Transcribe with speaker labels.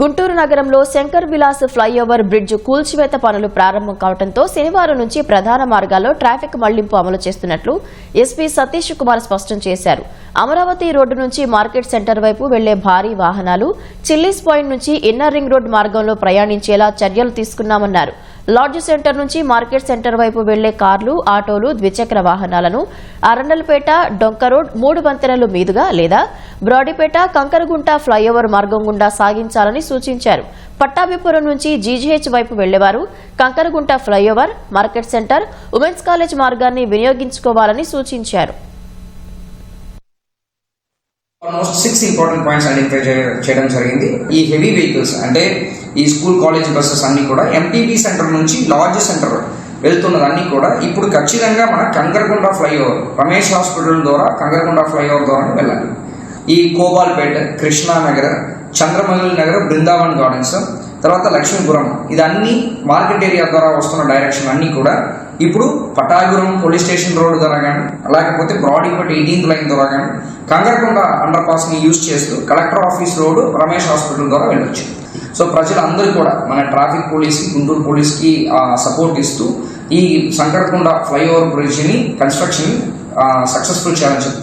Speaker 1: గుంటూరు నగరంలో Shankar Vilas flyover bridge కూల్చివేత పనులు ప్రారంభం కావడంతో శనివారం నుంచి ప్రధాన మార్గాల్లో ట్రాఫిక్ మళ్ళింపు అమలు చేస్తున్నట్లు ఎస్పీ సతీష్ కుమార్ స్పష్టం చేశారు. అమరావతి రోడ్డు నుంచి మార్కెట్ సెంటర్ వైపు వెళ్ళే భారీ వాహనాలు చిల్లీస్ పాయింట్ నుంచి ఇన్నర్ రింగ్ రోడ్ మార్గంలో ప్రయాణించేలా చర్యలు తీసుకున్నామన్నారు. లాడ్జ్ సెంటర్ నుంచి మార్కెట్ సెంటర్ వైపు వెళ్ళే కార్లు ఆటోలు ద్విచక్ర వాహనాలను అరండల్పేట డొంక రోడ్ మూడు వంతెనలు మీదుగా లేదా బ్రాడీపేట కంకరగుంట ఫ్లైఓవర్ మార్గం గుండా సాగించాలని సూచించారు. పట్టాభిపురం నుంచి జీజీహెచ్ వైపు వెళ్ళేవారు. Kankaragunta flyover market centre women's college మార్గాన్ని వినియోగించుకోవాలని సూచించారు.
Speaker 2: Almost six important points identify చేయడం జరిగింది. ఈ హెవీ వెహికల్స్ అంటే ఈ స్కూల్ కాలేజ్ బస్సెస్ అన్ని కూడా ఎంటీబీ సెంటర్ నుంచి లార్జ్ సెంటర్ వెళ్తున్నదన్నీ కూడా ఇప్పుడు ఖచ్చితంగా మన కంకరకొండ ఫ్లైఓవర్ రమేష్ హాస్పిటల్ ద్వారా కంకరకొండ ఫ్లైఓవర్ ద్వారా వెళ్ళాలి. ఈ కోబాల్పేట కృష్ణానగర్ చంద్రమల్లి నగర్ బృందావన్ గార్డెన్స్ తర్వాత లక్ష్మీపురం. ఇదన్నీ మార్కెట్ ఏరియా ద్వారా వస్తున్న డైరెక్షన్ అన్నీ కూడా ఇప్పుడు పటాగురం పోలీస్ స్టేషన్ రోడ్ ద్వారా కానీ లేకపోతే బ్రాడీపేట ఎయిటీన్త్ లైన్ ద్వారా కానీ కంగరకొండ అండర్ పాస్ని యూజ్ చేస్తూ collector office road Ramesh hospital ద్వారా వెళ్ళొచ్చు. సో ప్రజలందరూ కూడా మన ట్రాఫిక్ పోలీస్ గుంటూరు పోలీస్కి సపోర్ట్ ఇస్తూ ఈ సంకరకొండ ఫ్లైఓవర్ బ్రిడ్జ్ని కన్స్ట్రక్షన్ సక్సెస్ఫుల్ చేయాలని చెప్పి